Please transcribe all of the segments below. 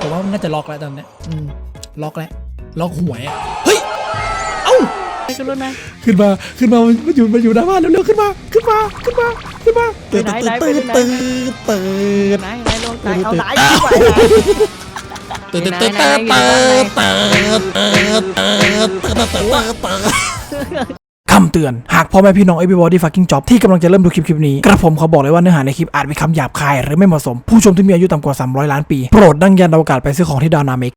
ผมว่ามันน่าจะล็อกแล้วตอนเนี้ยอืมล็อกแล้วล็อกหวยอะเฮ้ย เอ้า ไปขึ้นรถนะขึ้นมา ขึ้นมา มันอยู่มันอยู่หน้าบ้านเร็วๆ ขึ้นมา ขึ้นมา ขึ้นมา ขึ้นมาตื่นตื่นตื่นตื่นตื่นไหนไหนลงตายเอาไหนไปตื่นตื่นตื่นตื่นตื่นตื่นตื่นตื่นตื่นตื่นตื่นตื่นคำเตือน หากพ่อแม่พี่น้อง everybody fucking job ที่กำลังจะเริ่มดูคลิปคลิปนี้ กระผมขอบอกเลยว่าเนื้อหาในคลิปอาจมีคำหยาบคาย หรือไม่เหมาะสม ผู้ชมที่มีอายุต่ำกว่า 300 ล้านปี โปรดดังยันอวกาศไปซื้อของที่ดาวนาเมก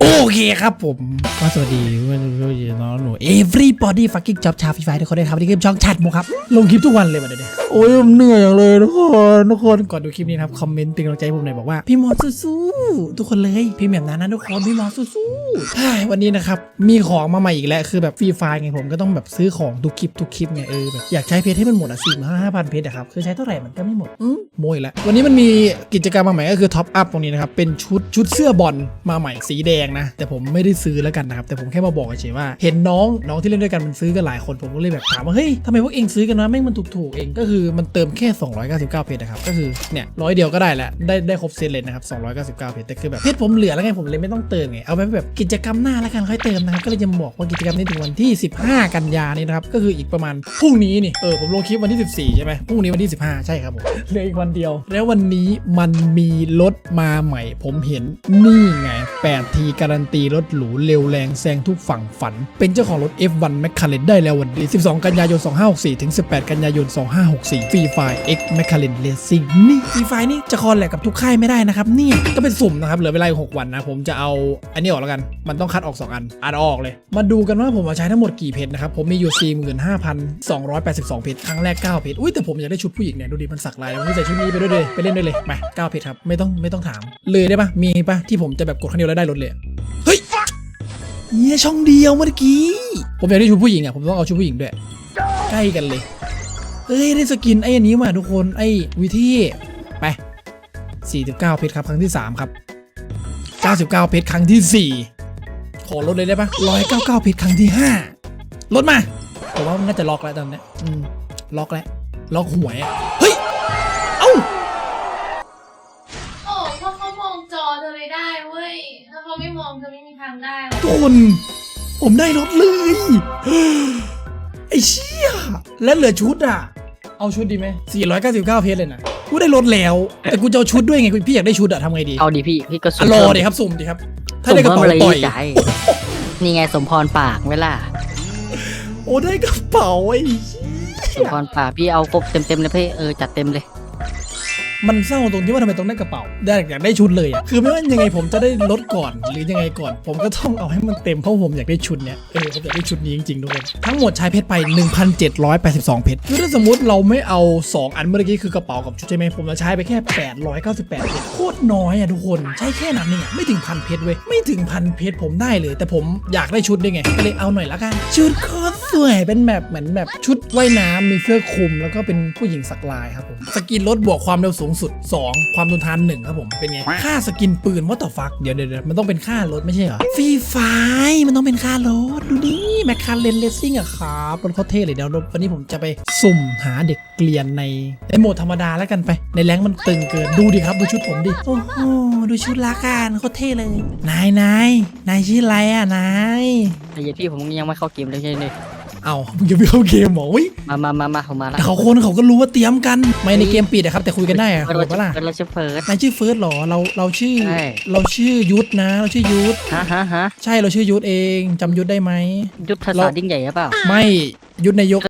โอเคครับผม ก็สวัสดีเพื่อนๆน้องหนู everybody fucking job ชาวฟีไฟทุกคนด้วยครับวันนี่คือช่องชัดมุกครับ ลงคลิปทุกวันเลยวันเดียวโอ้ยผมเหนื่อยอย่างเลยทุกคนทุกคนก่อนดูคลิปนี้นะครับ คอมเมนต์เป็นกำลังใจให้ผมหน่อยบอกว่า พี่หมอสู้ๆทุกคนเลย พี่แบบนั้นนะทุกคนพี่หมอสู้ๆเฮ้ยวันนี้นะครับ มีของมาใหม่อีกแล้วคือแบบฟรีไฟไงผมก็ต้องแบบซื้อของทุกคลิปทุกคลิปไงเออแบบอยากใช้เพจให้มันหมดอะสี่ห้าพันเพจอะครับคือใช้เท่าไหร่มันก็ไม่หมดอืมโมยแล้ววันนี้มันมีกิจกรรมมาใหม่ก็คือท็อปอัพตรงนี้นะครับเป็นชุดชุดเสื้อบอลมาใหม่สีแดงนะ แต่ผมไม่ได้ซื้อแล้วกันนะครับ แต่ผมแค่มาบอกเฉยว่า เห็นน้องน้องที่เล่นด้วยกันมันซื้อกันหลายคนผมก็เลยแบบถามว่าเฮ้ยทำไมพวกเองซื้อกันนะแม่งมันถูกๆเองก็คือมันเติมแค่ 299 เพจนะครับก็คือเนี่ยร้อยเดียวก็ได้แล้วได้ได้ครบเซตเลยนะครับ299 เพจแต่คือแบบเพจผมเหลือแล้วไงผมเลยไม่ต้องเติมไงเอาไว้แบบกิจกรรมหน้าแล้วกันค่อยเติมนะครับก็เลยจะบอกว่ากิจกรรมนี้ถึงวันที่ 15 กันยานี้นะครับก็คืออีกประมาณพรุ่งนี้นี่เออผมลงคลิปวันที่ 14 ใช่ไหมพรุ่งนี้วันที่ 15 ใช่ครับผมเหลืออีกวันเดียว แล้ววันนี้มันมีรถมาใหม่ ผมเห็นนี่ไง8ทีการันตีรถหรูเร็วแรงแซงทุกฝั่งฝัน เป็นเจ้าของรถ F1 McLaren ได้แล้ววันนี้ 12 กันยายน 2564 ถึง 18 กันยายน 2564ฟรีไฟ X McLaren Racing นี่ฟรีไฟนี่จะคอลแลกกับทุกค่ายไม่ได้นะครับนี่ก็เป็นสุ่มนะครับเหลือเวลา6วันนะผมจะเอาอันนี้ออกแล้วกัน มันต้องคัดออก 2 อันอ่านออกเลย มาดูกันว่าผมจะใช้ทั้งหมดกี่เพจนะครับผมมีอยู่ 45,282 เพจครั้งแรก 9 เพจอุ้ยแต่ผมอยากได้ชุดผู้หญิงเนี่ยดูดิมันสักลายแล้วผมใส่ชุดนี้ไปด้วยเลยไปเล่นด้วยเลยมา9เพจครับไม่ต้องไม่ต้องถาม เลยได้ปะมีปะที่ผมจะแบบกดครั้งเดียวแล้วได้รถเลย เฮ้ยเฮียช่องเดียวเมื่อกี้ ผมอยากได้ชุดผู้หญิงอะผมต้องเอาชุดผู้หญิงด้วย ใกล้กันเลยเอ้ยได้สกินไอ้อันนี้มาทุกคนไอ้วิธีไป 49 เพชรครับครั้งที่ 3 ครับ 99 เพชรครั้งที่ 4 ขอลดเลยได้ปะ199 เพชรครั้งที่ 5 ลดมาผมว่ามันน่าจะล็อกแล้วตอนเนี้ยอืมล็อกแล้วล็อกหวยอะ ไม่มองเธอไม่มีทางได้หรอกทุกคนผมได้รถเลย ไอ้เชี่ยและเหลือชุดอะ เอาชุดดีไหม499 เพชรเลยนะ กูได้รถแล้ว แต่กูจะเอาชุดด้วยไงพี่อยากได้ชุดอะทำไงดีเอาดิพี่ พี่ก็อะรอดีครับสุ่มดีครับ ถ้าสุ่มได้กระเพิ่มเป๋าอะไรต่อยใจนี่ไงสมพรปากเวลาโอ้ได้กระเป๋าไอ้สมพรปากพี่เอาครบเต็มเต็มๆเลยพี่เออจัดเต็มเลย มันเศร้าตรงที่ว่าทำไมต้องได้กระเป๋าได้อยากได้ชุดเลยอะคือไม่ว่ายังไงผมจะได้รถก่อนหรือยังไงก่อน ผมก็ต้องเอาให้มันเต็มเพราะผมอยากได้ชุดเนี้ยเออผมอยากได้ชุดนี้จริงๆทุกคนทั้งหมดใช้เพชรไป 1,782 เพชรคือถ้าสมมติเราไม่เอา 2 อันเมื่อกี้คือกระเป๋ากับชุดใช่ไหมผมจะใช้ไปแค่ 898 เพชรโคตรน้อยอะทุกคนใช้แค่นั้นเองอะไม่ถึงพันเพชรเว้ยไม่ถึงพันเพชรผมได้เลย แต่ผมอยากได้ชุดด้วยไงก็เลยเอาหน่อยละกันชุดโคตรสวยเป็นแบบเหมือนแบบชุดว่ายน้ำมีเสื้อคลุม แล้วก็เป็นผู้หญิงสักลายครับผมสกินรถบวกความเร็วสูงสุด 2 ความทนทาน1ครับผมเป็นไงค่าสกินปืนว่าต่อฟักเดี๋ยวเดี๋ยวมันต้องเป็นค่ารถไม่ใช่เหรอฟรีไฟมันต้องเป็นค่ารถดูดิแมคคาเรนเลสซิ่งอะครับรถเขาเท่เลยเดี๋ยววันนี้ผมจะไปสุ่มหาเด็กเกลียนในในโหมดธรรมดาแล้วกันไป ในแรงมันตึงเกินดูดิครับดูชุดผมดิโอ้โหดูชุดละกันโคตรเท่เลยนายนายนายชื่ออะไรอะนายไอ้เหี้ยพี่ผมยังไม่เข้าเกมเลยใช่ไหม เอามึงจะไปเข้าเกมเหรออุ๊ยมามามามาผมมาละแต่เขาคนเขาก็รู้ว่าเตรียมกัน ไม่ในเกมปิดอะครับ แต่คุยกันได้อะเฟิโหร์ดปะล่ะสเราชื่อเฟิร์สนายชื่อเฟิร์สเหรอเราเราชื่อ ใช่เราชื่อยุทธนะ เราชื่อยุทธฮะฮะฮะใช่เราชื่อยุทธเองจำยุทธได้ไหม ยุทธศาสตร์ยิ่งใหญ่หรือเปล่า ไม่ยุทธนายก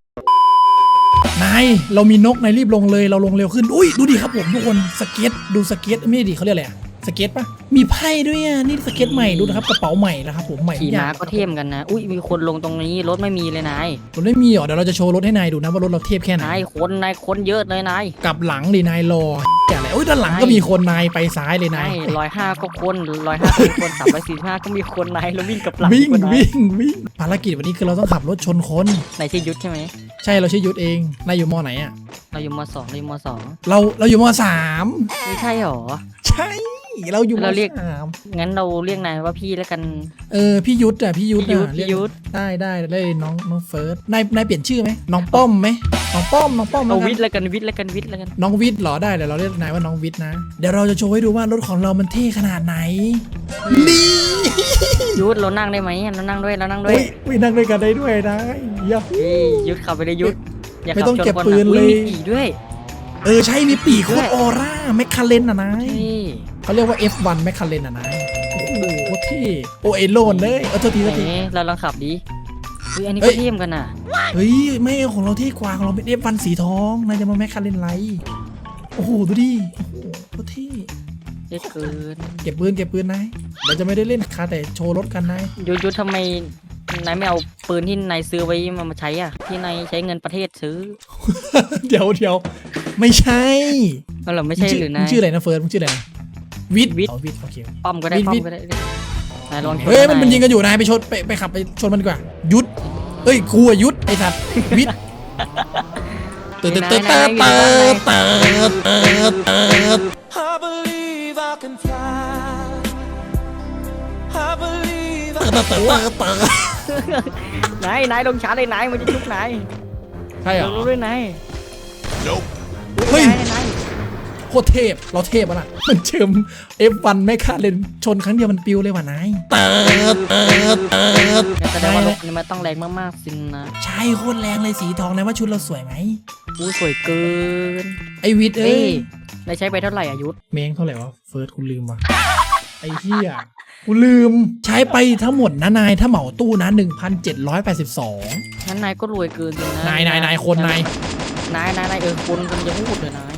นายเรามีนกนายรีบลงเลยเราลงเร็วขึ้น อุ้ยดูดิครับผมทุกคนสเก็ตดูสเก็ตไม่ดีเขาเรียกอะไรอะ สเก็ตปะมีไพ่ด้วยอะนี่สเก็ตใหม่ดูนะครับกระเป๋าใหม่นะครับผมใหม่ขี่ทุม้าอย่างก็เทียมกันนะ อุ้ยมีคนลงตรงนี้รถไม่มีเลยนายรถไม่มีเหรอเดี๋ยวเราจะโชว์รถให้นายดูนะว่ารถเราเทียบแค่ไหนนายคนนายคนเยอะเลยนายกลับหลังดินายรออะไรโอ้ยด้านหลังก็มีคนนายไปซ้ายเลยนานายยร้อยห้าก็คนร้อยห้าเป็นคนสามร้อยสี่ห้าก็มีคนนายแล้ววิ่งกับหลังวิ่งคนนายวิ่งวิ่งภารกิจวันนี้คือเราต้องขับรถชนคนนายชื่อยุทธใช่ไหมใช่เราชื่อยุทธเองนายอยู่มอไหนอะเราอยู่มสองเราอยู่มสองเราเราอยู่มสามไม่ใช่หรอใช่ เราอยู่เราเรียก มสามงั้นเราเรียกนายว่าพี่แล้วกัน เออพี่ยุทธอะพี่ยุทธพี่ยุทธอะพี่เรีกยุทธ ได้ได้ได้น้องน้องเฟิร์สนายนายเปลี่ยนชื่อไหมน้องป้อมไหมน้องป้อมน้องป้อมเอาแล้วกันวิทย์แล้วกันวิทย์แล้วกันวิทย์แล้วกันน้องวิทย์เหรอได้เดี๋ยวเราเรียกนายว่าน้องวิทย์นะเดี๋ยวเราจะโชว์ให้ดูว่ารถของเรามันเท่ขนาดไหนนี่ ยุทธเรานั่งได้ไหมเรานั่งด้วยเรานั่งด้วยเฮ้ยไม่นั่งด้วยกันได้ด้วยนะอย่า เฮ้ยยุทธขับไปเลยยุทธอย่าไม่ขับต้องชนเก็บคนปืนนะเลยอุ๊มีปีกด้วยเออใช่มีปีกโคด้วตยรออร่าแมคคาเรนอะนะนี่ เขาเรียกว่า F1 แมคคาเรนอะนะโอ้โหโคตรเท่โอเอโลนเลยเออโทษทีโทษทีไหนเราลองขับดิเฮ้ยอันนี้เฮ้ก็ย เทียมกันน่ะเฮ้ย ไม่ของเราเท่กว่าของเราเป็น F1 สีทองนายจะมาแมคคาเรนไรโอ้โห ดูดิโอ้โหโคตรเท่เยอะเกินเก็บปืนเก็บปืนนายเดี๋ยวจะไม่ได้เล่นคาแต่โชว์รถกันนายยุทธยุทธทำไมนายไม่เอาปืนที่นายซื้อไว้มามาใช้อะ ที่นายใช้เงินประเทศซื้อเดี๋ยวเดี๋ยวไม่ใช่นั่นเหรอไม่ใช่หรือมึนางยชื่ออะไรนะเฟิร์สมึงชื่ออะไรนะ วิทย์วิทย์ อ๋อวิทย์โอเค ป้อมก็ได้วิทย์ป้อวิมทย์ก็ได้นายลองชเฮ้ย มันามันยิงกันอยู่นายไปชนไปไปขับไปชนมันดีกว่า ยุดเอ้ยกูอะยุดไอ้สัตว์วิทย์เติร์ดเติร์ดเติร์ดเติร์ดเติร์ดเติร์ดเติร์ด I believe I can fly. I believe I เติร์ดเติร์ดเติร์ดเติร์ดนายนายลงช้าเลยนายมันจะชุกนายใช่เหรอลงด้วยนายเฮ้ยนายนาย โคตรเทพ เราเทพอะล่ะ มันเชิม F1 แม่คาเลนชนครั้งเดียวมันปิวเลยว่ะนายเติร์ดเติร์ดเติร์ดงั้นแสดงว่ารถนี่มันต้องแรงมากๆสินะใช่โคตรแรงเลยสีทองนะว่าชุดเราสวยไหมอู้สวยเกิน ไอวิทย์เอ้เอ้ยยนายใช้ไปเท่าไหร่อายุธเมงเท่าไหร่วะเฟิร์สกูลืมว่ะไอ้เหี้ยกูลืมใช้ไปทั้งหมดนะนายถ้าเหมาตู้นะ 1,782งั้นนายก็รวยเกินจริงนะนายนายนายคนนายนายนายนายเออคนกันจะพูดเลยนาย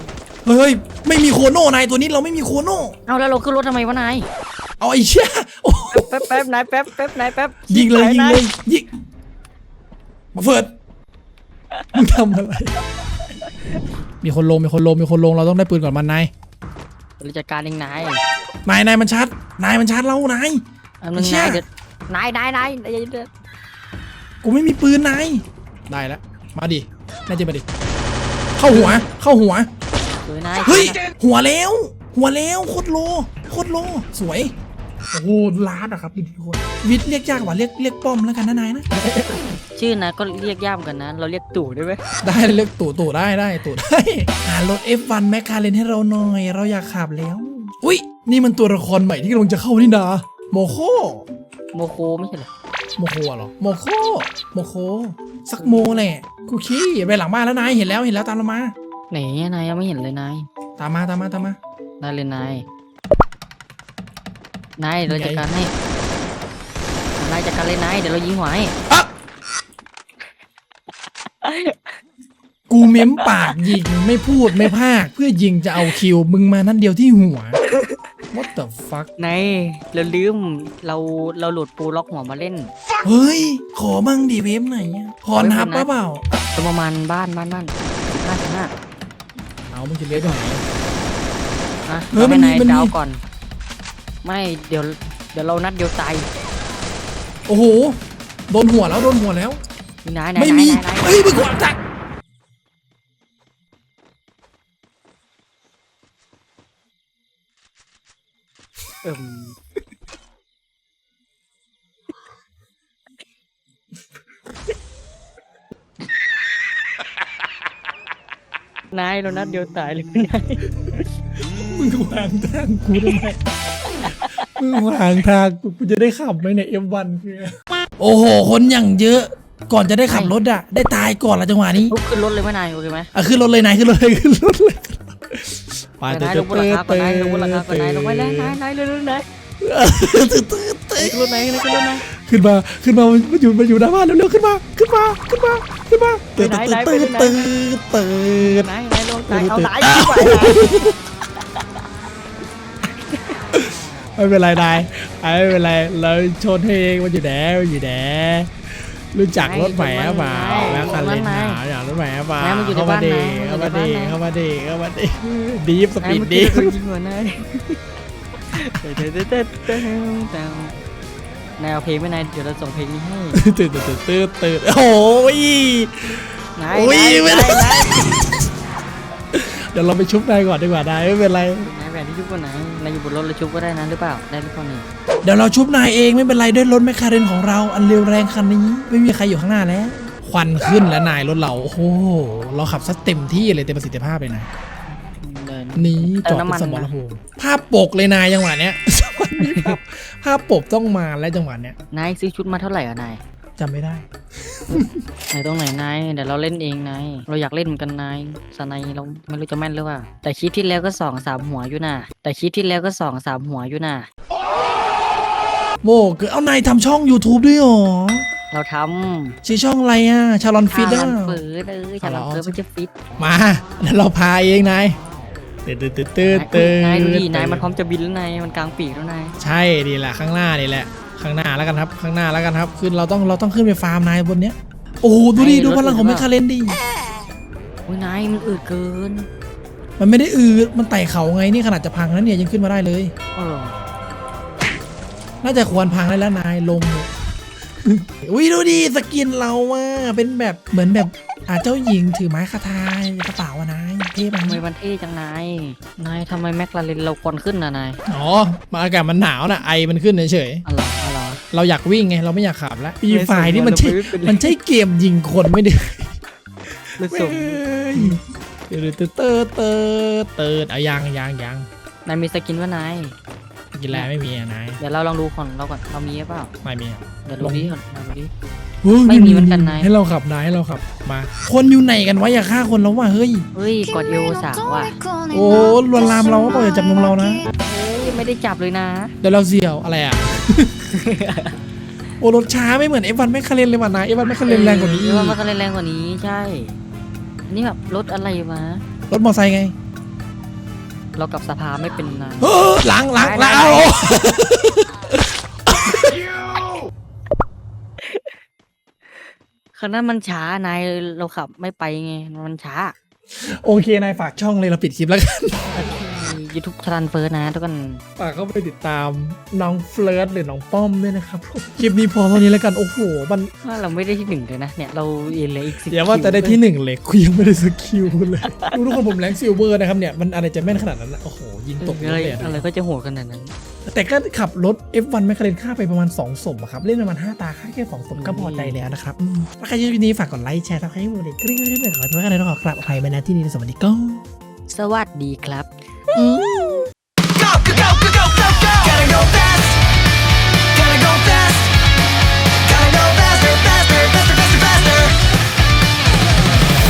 เฮ้ยไม่มีโคโน่นายตัวนี้เราไม่มีโคโน่เอาแล้วเราขึ้นรถทำไมวะนายเอาไอ้เชี่ยโอ้แป๊บแป๊บนายแป๊บแป๊บนายแป๊บยิงเลยยิงนายเลยยิงมาเฟิร์สมึงทำอะไรมีคนลงมีคนลงมีคนลงเราต้องได้ปืนก่อนมันนายเราจัดการเองนายนายนายมันชาร์จนายมันชาร์จเรานายอันนึงเชี่ยนายเดี๋ยวนายนายนายนายเดี๋ยวกูไม่มีปืนนายได้แล้วมาดิน่าจะมาดิเข้าหัวเข้าหัว สวยนายเฮ้ยหัวแล้ว หัวแล้วโคตรโลโคตรโลสวยโอ้โหล้านอะครับพี่ทุกคนวิทย์เรียกยากกว่าเรียกเรียกป้อมแล้วกันนะนายนะชื่อนายก็เรียกยากเหมือนกันนะ เราเรียกตู่ได้ไหมได้เรียกตู่ตู่ได้ได้ตู่ได้หารถ F1 แมคคาเรนให้เราหน่อย เราอยากขับแล้ว อุ้ยนี่มันตัวละครใหม่ที่กำลังจะเข้านี่นาโมโคโมโคไม่ใช่เหรอโมโคเหรอโมโคโมโคสักโมแหละกูขี้ไปหลังบ้านแล้วนายเห็นแล้วเห็นแล้วตามเรามา ไหนนายยังไม่เห็นเลยนายตามมาตามมาตามมานายเลยนายนายเราจัดการให้นายจัดการเลยนายเดี๋ยวเรายิงหัวให้อะกูเม้มปากยิงไม่พูดไม่พากเพื่อยิงจะเอาคิวมึงมานั่นเดียวที่หัว what the fuck นายเราลืมเราเราโหลดปูล็อกหัวมาเล่น เฮ้ย ขอมั่งดิเวฟไหนอะพรนับปะเปล่าตัวประมาณบ้านบ้านบ้านห้าสิบห้า เอามึงจะเลี้ยงที่ไหนอะเออเอามัไปนมีนายมันมี ดาวก่อน ไม่เดี๋ยว เดี๋ยวเรานัดเดียวตายโอ้โห โดนหัวแล้วโดนหัวแล้วนายนายไม่นายมีนายนายเฮ้ยมึงกดจักเอิ่ม นายเรานัดเดียวตายเลยนายมึงวางทางกูทำไมมึงวางทางกูกูจะได้ขับไหมเนี่ย F1 คือโอ้โห คนอย่างเยอะ ก่อนจะได้ขับรถอะได้ตายก่อนละจังหวะนี้ลุกขึ้นรถเลยไหมนายโอเคไหมอะขึ้นรถเลยนายขึ้นรถเลยขึ้นรถเลยไปนายลงบนหลังคาก่อนนายลงบนหลังคาก่อนนายลงไปแล้วนายนายเร็วๆนายตื่นตื่นตื่นขึ้นรถนายขึ้นรถนาย ขึ้นมาขึ้นมามันอยู่มันอยู่หน้าบ้านเร็วๆขึ้นมาขึ้นมาขึ้นมาขึ้นมาตื่นตื่นตื่นตื่นตื่นนายนายลงนายเอาตื่นนายขึ้นไปนายไม่เป็นไรนายไม่เป็นไรเราชนให้เองมันอยู่แหนมันอยู่แหนรู้จักรถใหม่หรือเปล่าแล้วคันเล่นหนาอยากรถใหม่หรือเปล่าเข้ามาดีเข้ามาดีเข้ามาดีเข้ามาดีดีฟสนายปีดเมื่อดีกี้ฟเรายิงหัวนายเต้เต้เต้เต้เต้นายเอาเพลงไหมนายเดี๋ยวเราส่งเพลงนี้ให้ตื่นตื่นตื่นตื่นตื่นโอ้ยนายโอ้ยนายไม่นายได้นายเดี๋ยวเราไปชุบนายก่อนดีกว่านายไม่เป็นไรนายแบนที่ชุบกันไหนนายอยู่บนรถแล้วชุบก็ได้นะหรือเปล่าได้หรือเปล่านี่เดี๋ยวเราชุบนายเองไม่เป็นไรด้วยรถแมคคาเรนของเราอันเร็วแรงคันนี้ ไม่มีใครอยู่ข้างหน้าแล้วควันขึ้นแล้วนายรถเราโอ้โหเราขับซะเต็มที่เลยเต็มประสิทธิภาพเลยนะเดินนี้จอดเติมน้ำมัเป็นนสมรนะภูมิภาพปกเลยนายจังหวะเนี้ย จังหวะนี้ภาพภาพปกต้องมาแล้วจังหวะเนี้ยนายซื้อชุดมาเท่าไหร่อะนายจำไม่ได้ไหนตรงไหนนายเดี๋ยวเราเล่นเองนายเราอยากเล่นเหมือนกันนายสนายเราไม่รู้จะแม่นหรือเปล่า แต่คลิปที่แล้วก็สองสามหัวอยู่น่ะ แต่คลิปที่แล้วก็สองสามหัวอยู่น่ะโมเกิดเอานายทำช่อง YouTube ด้วยเหรอเราทชื่อช่องอะไรอะชาลอนำฟิตชาอะลันเฟิร์สเออชาลันเฟิร์สมันจะฟิตมาเดี๋ยวเราพาเองนาย ตื่นตื่นตื่นตื่นตื่นนายดูดินายมันพร้อมจะบินแล้วนายมันกลางปีกแล้วนายใช่ดีแหละข้างหน้านี่แหละ ข้างหน้าแล้วกันครับ ข้างหน้าแล้วกันครับขึ้นเราต้องเราต้องขึ้นไปฟาร์มนายบนเนี้ยโอ้ดูดิดูพลังของแมคคาเรนดิโอ้ยนายมันอืดเกิน มันไม่ได้อืดมันไต่เขาไงนี่ขนาดจะพังแล้วเนี่ยยังขึ้นมาได้เลย เออน่าจะควรพังได้แล้วนายลงเอุ้ยดูดิสกินเราอะเป็นแบบเหมือนแบบอ่าเจ้าหญิงถือไม้คาทายกระเป๋าอะนายเท่ไหมทำไมมันเท่จังนาย นายทำไมแม็กลาเรนเราควันขึ้นนะนาย อ๋อมาอากาศมันหนาวนะไอมันขึ้นเฉยอะไรอะไรๆเราอยากวิ่งไงเราไม่อยากขับแล้วปีไม่สมฝ่ายนี่มันใช่เราไม่เป็นไรมันใช่เกมยิงคนไม่ได้เลยสมเตอร์เตอร์เตอร์เตอร์เตอร์เอายังยังยังนายมีสกินว่านาย กินแล้วไม่มีอะนายเดี๋ยวเราลองดูก่อนเราก่อนเรามีหรือเปล่าไม่มีอะเดี๋ยวดูดิก่อนเราดูดิ เฮ้ยไม่มีเหมือนกันนาย ให้เราขับนายให้เราขับมา คนอยู่ไหนกันวะอย่าฆ่าคนแล้วว่ะเฮ้ยเฮ้ยกอดเอวสาวว่ะโอ้ลวนลามเราก็บอกอย่าจับนมเรานะเฮ้ยไม่ได้จับเลยนะ เดี๋ยวเราเสี่ยวอะไรอะ โอ้รถช้าไม่เหมือน F1 ไม่คาเรนเลยว่ะนาย F1 ไม่คาเรนแรงกว่านี้เออว่ามันก็แรงกว่านี้ใช่อันนี่แบบรถอะไรวะรถมอไซค์ไง เรากับสภาไม่เป็นนายเออหลังหลังหลังไหนไหนเอาคันนั้นมันช้านายเราขับไม่ไปไง มันช้า โอเคนายฝากช่องเลยเราปิดคลิปแล้วกัน ยูทูบทรันเฟิร์สนะทุกคน ฝากเข้าไปติดตามน้องเฟิร์สหรือน้องป้อมด้วยนะครับ คลิปนี้พอเท่านี้แล้วกัน โอ้โห มันว่าเราไม่ได้ที่หนึ่งเลยนะ เนี่ย เราเอเหลยอีกสิบอย่าว่าแต่ได้ที่หนึ่งเลยกูยังไม่ได้สกิลเลยดูทุกคนผมแรงซิลเวอร์นะครับเนี่ย มันอะไรจะแม่นขนาดนั้นนะโอ้โห ยิงตกอะไรเลยอะอะไรก็จะโหดขนาดนั้น แต่ก็ขับรถ F1 แมคคาเรนค่าไปประมาณ 2 สมอะครับ เล่นประมาณ 5 ตาค่าแค่2สมก็พอใจแล้วนะครับอืมถ้าใครชอบคลิปนี้ฝากกดไลค์แชร์ทักให้หมดเลยกริ๊งกริ๊งกริ๊งขอโทษกันเลยต้องขอกราบอภัยมาณที่นี้ในสวัสดีก็สวัสดีครับ อืม